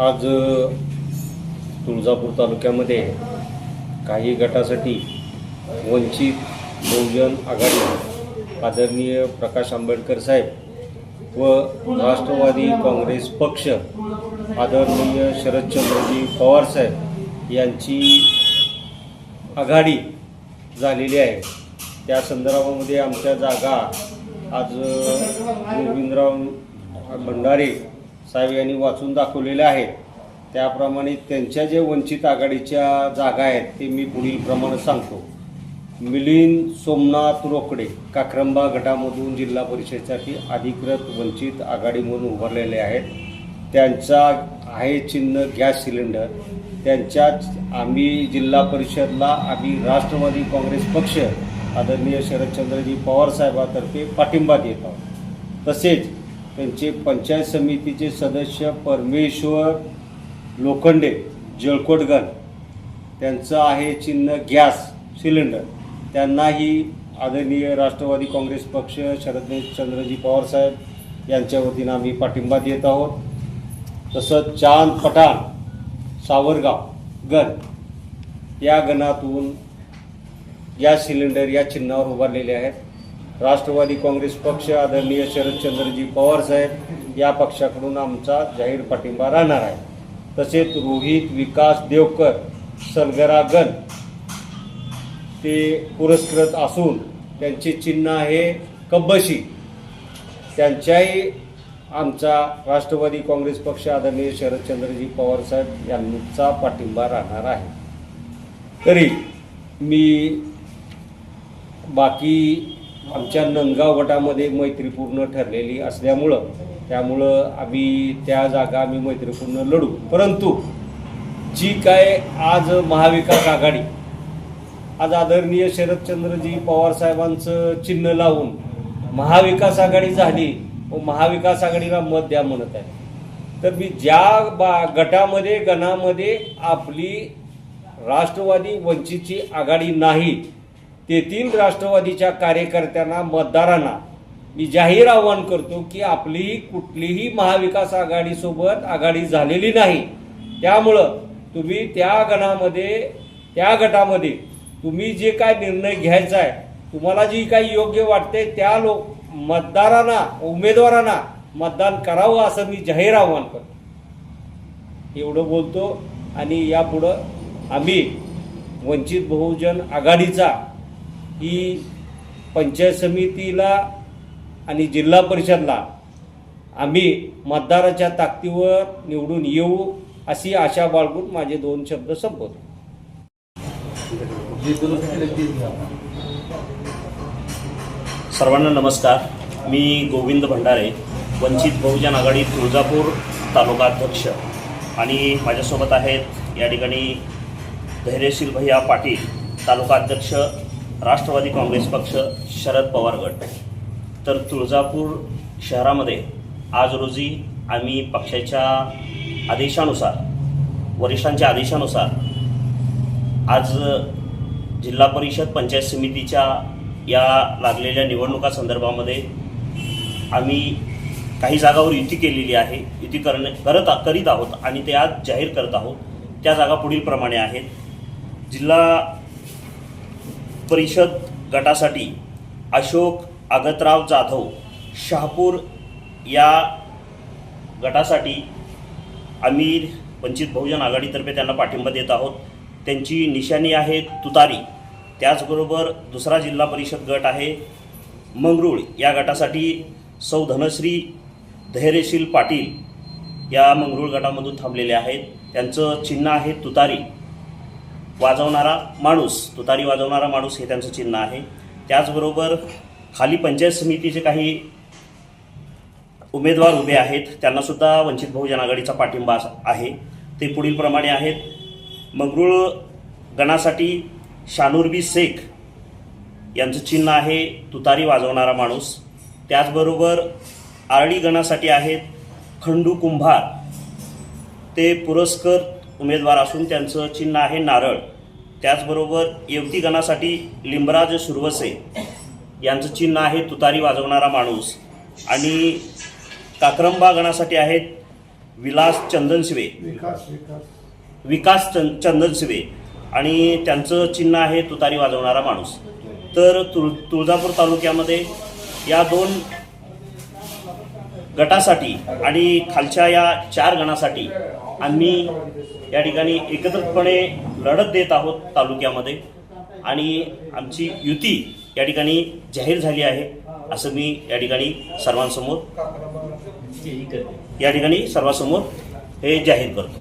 आज तुळजापूर तालुक्यामध्ये काही गटासाठी वंचित बहुजन आघाडी आदरणीय प्रकाश आंबेडकर साहेब व राष्ट्रवादी काँग्रेस पक्ष आदरणीय शरदचंद्रजी पवार साहेब यांची आघाडी झालेली आहे. त्या संदर्भामध्ये आमच्या जागा आज गोविंदराव भंडारे साहेब यांनी वाचून दाखवलेल्या आहेत. त्याप्रमाणे त्यांच्या जे वंचित आघाडीच्या जागा आहेत ते मी पुढील प्रमाणे सांगतो. मिलिंद सोमनाथ रोकडे काक्रंबा गटामधून जिल्हा परिषदेसाठी अधिकृत वंचित आघाडी म्हणून उभारलेले आहेत. त्यांचा आहे चिन्ह गॅस सिलेंडर. त्यांच्याच आम्ही जिल्हा परिषदला आम्ही राष्ट्रवादी काँग्रेस पक्ष आदरणीय शरदचंद्रजी पवार साहेबातर्फे पाठिंबा देत आहोत. तसेच त्यांचे पंचायत समितीचे सदस्य परमेश्वर लोखंडे जळकोटगण त्यांचं आहे चिन्ह गॅस सिलेंडर. त्यांनाही आदरणीय राष्ट्रवादी काँग्रेस पक्ष शरदचंद्रजी पवार साहेब यांच्या वतीनं आम्ही पाठिंबा देत आहोत. तसंच चांद पठाण सावरगाव गण या गणातून गॅस सिलेंडर या चिन्हावर उभारलेले आहेत. राष्ट्रवादी काँग्रेस पक्ष आदरणीय शरदचंद्रजी पवार साहेब या पक्षाकडून आमचा जाहीर पाठिंबा राहणार आहे. तसेच रोहित विकास देवकर सलगरागन ते पुरस्कृत असून त्यांचे चिन्ह आहे कब्बशी. त्यांच्याही आमचा राष्ट्रवादी काँग्रेस पक्ष आदरणीय शरदचंद्रजी पवार साहेब यांचा पाठिंबा राहणार आहे. तरी मी बाकी आमच्या नंदगाव गटामध्ये मैत्रीपूर्ण ठरलेली असल्यामुळं त्यामुळं आम्ही त्या जागा आम्ही मैत्रीपूर्ण लढू. परंतु जी काय आज महाविकास आघाडी आज आदरणीय शरदचंद्रजी पवार साहेबांचं चिन्ह लावून महाविकास आघाडी झाली व महाविकास आघाडीला मत द्या म्हणत आहे. तर मी ज्या बा गटामध्ये गणामध्ये आपली राष्ट्रवादी वंचितची आघाडी नाही तेथील राष्ट्रवादीच्या कार्यकर्त्यांना मतदारांना मी जाहीर आवाहन करतो की आपली कुठलीही महाविकास आघाडीसोबत आघाडी झालेली नाही. त्यामुळं तुम्ही त्या गणामध्ये त्या गटामध्ये तुम्ही जे काय निर्णय घ्यायचा आहे तुम्हाला जी काही योग्य वाटते त्या लोक मतदारांना उमेदवारांना मतदान करावं असं मी जाहीर आव्हान करतो. एवढं बोलतो आणि यापुढं आम्ही वंचित बहुजन आघाडीचा ही पंचायत समितीला आणि जिल्हा परिषदला आम्ही मतदाराच्या ताकदीवर निवडून येऊ अशी आशा बाळगून माझे दोन शब्द संपवतो. सर्वांना नमस्कार. मी गोविंद भंडारे वंचित बहुजन आघाडी तुळजापूर तालुका अध्यक्ष आणि माझ्यासोबत आहेत या ठिकाणी धैर्यशील भैया पाटील तालुका अध्यक्ष राष्ट्रवादी काँग्रेस पक्ष शरद पवार गट. तर तुळजापूर शहरामध्ये आज रोजी आम्ही पक्षाच्या आदेशानुसार वरिष्ठांच्या आदेशानुसार आज जिल्हा परिषद पंचायत समितीच्या या लागलेल्या निवडणुका संदर्भामध्ये आम्ही काही जागावर युती केलेली आहे युती करणे करत करीत आहोत आणि ते आज जाहीर करत आहोत. त्या जागा पुढीलप्रमाणे आहेत. जिल्हा परिषद गटासाठी अशोक आगतराव जाधव शहापूर या गटासाठी आम्ही वंचित बहुजन आघाडीतर्फे त्यांना पाठिंबा देत आहोत. त्यांची निशाणी आहे तुतारी. त्याचबरोबर दुसरा जिल्हा परिषद गट आहे मंगरूळ. या गटासाठी सौ धनश्री धैर्यशील पाटील या मंगरूळ गटामधून थांबलेले आहेत. त्यांचं चिन्ह आहे तुतारी. वाजवणारा माणूस तुतारी वाजवणारा माणूस हे त्यांचं चिन्ह आहे. त्याचबरोबर खाली पंचायत समितीचे काही उमेदवार उभे आहेत त्यांनासुद्धा वंचित बहुजन आघाडीचा पाठिंबा आहे. ते पुढीलप्रमाणे आहेत. मंगरुळ गणासाठी शानूरबी शेख यांचं चिन्ह आहे तुतारी वाजवणारा माणूस. त्याचबरोबर आरडी गणासाठी आहेत खंडू कुंभार. ते पुरस्कर उमेदवार असून त्यांचं चिन्ह आहे नारळ. त्याचबरोबर येवती गणासाठी लिंबराज सुरवसे यांचं चिन्ह आहे तुतारी वाजवणारा माणूस. आणि काक्रंबा गणासाठी आहेत विलास चंदनशिवे विकास विकास. विकास चं चंदनशिवे आणि त्यांचं चिन्ह आहे तुतारी वाजवणारा माणूस. तर तुळ तुळजापूर तालुक्यामध्ये या दोन गटासाठी आणि खालच्या या चार गणासाठी आम्ही या ठिकाणी एकत्रितपणे लढत देत आहोत तालुक्यामध्ये. आणि आमची युती या ठिकाणी जाहीर झाली आहे असं मी या ठिकाणी सर्वांसमोर या ठिकाणी सर्वांसमोर हे जाहीर करतो.